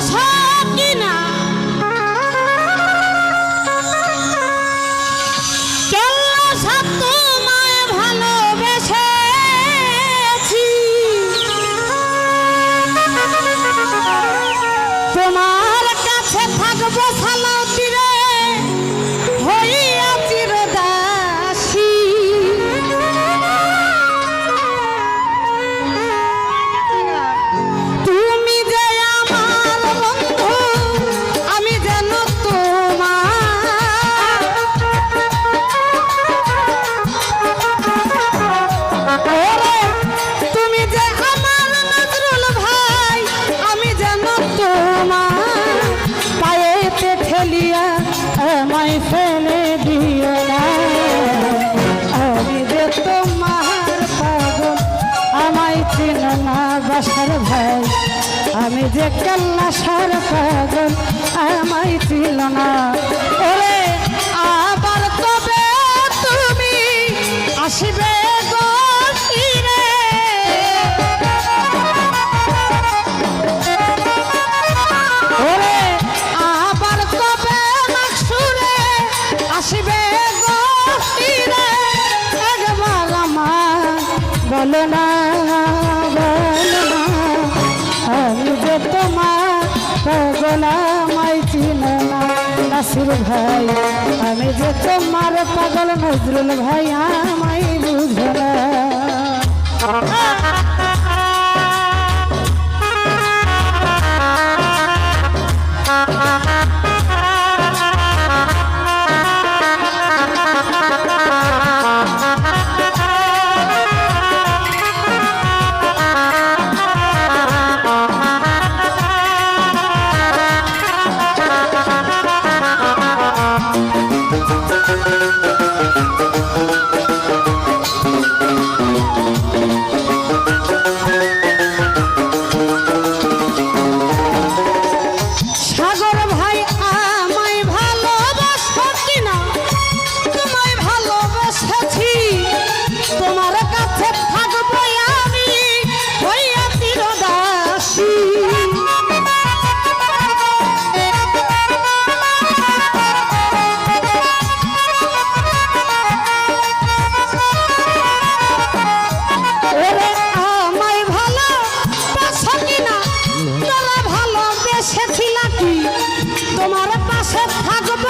That's hard. না বাসার ভাই আমি যে কাল্লাসার পাগল, আমায় ছিল না। ওরে, আবার তবে তুমি আসবে গো ফিরে নাসির ভাই আমি যে তোমার পাগল নজরুল ভাই আমায় বুঝো থাকব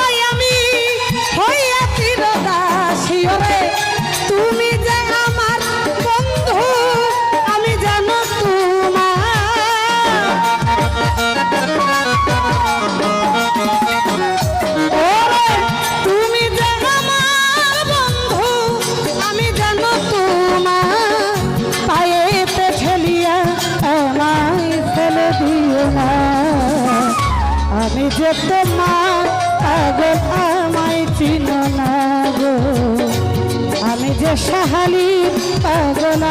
তুমি যে আমার আমি জানো তোমার। তুমি আমি জানো তোমার। পায়েতে ঠেলিয়া আমায় ফেলে দিও না। আমি যে তোমার পাগল আমায় চিনো না গো। আমি যে সাহালি পাগল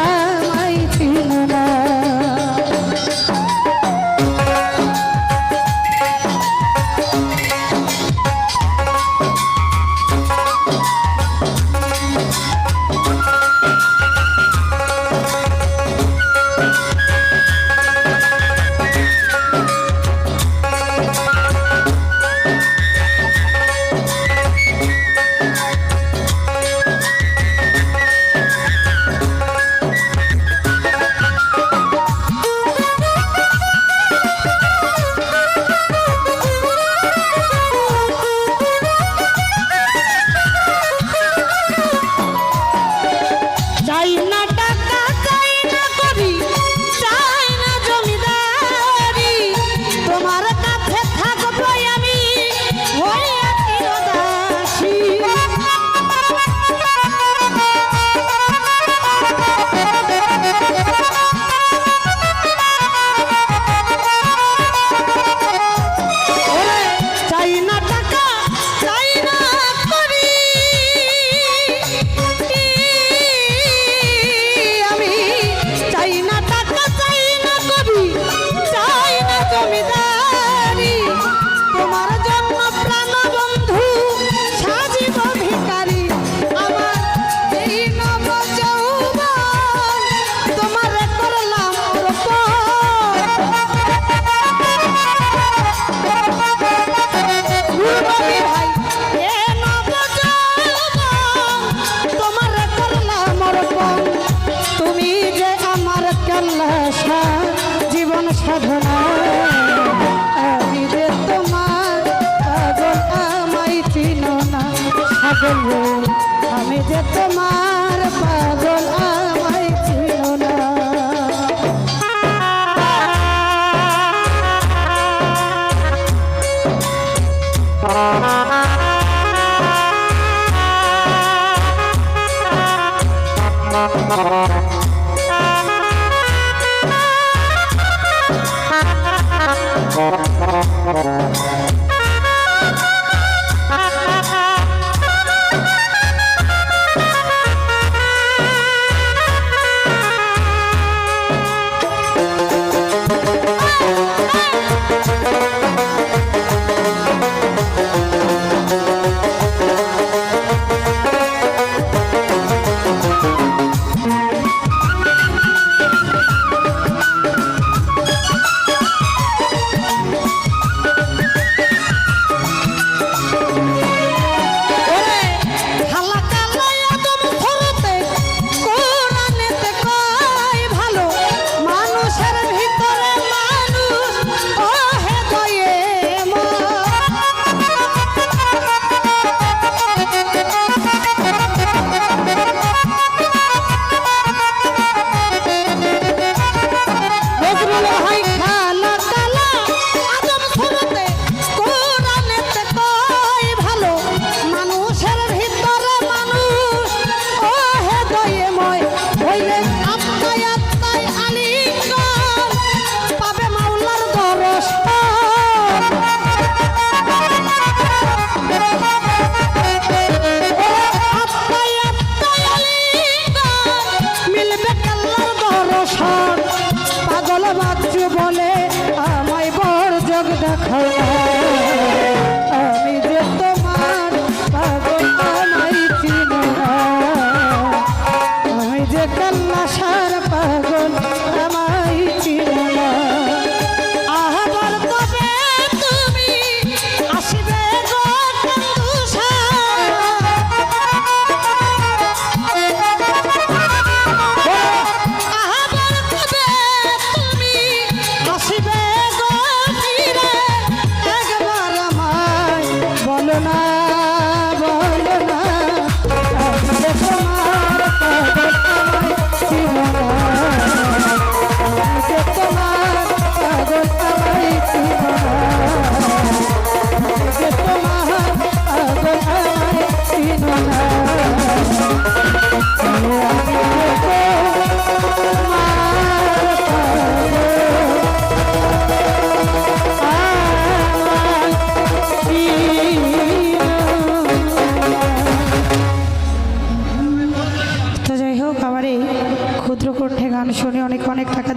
পাগল আমি যে তোমার পাগল আমায় ছিল না। Ah Bailemos. থাকা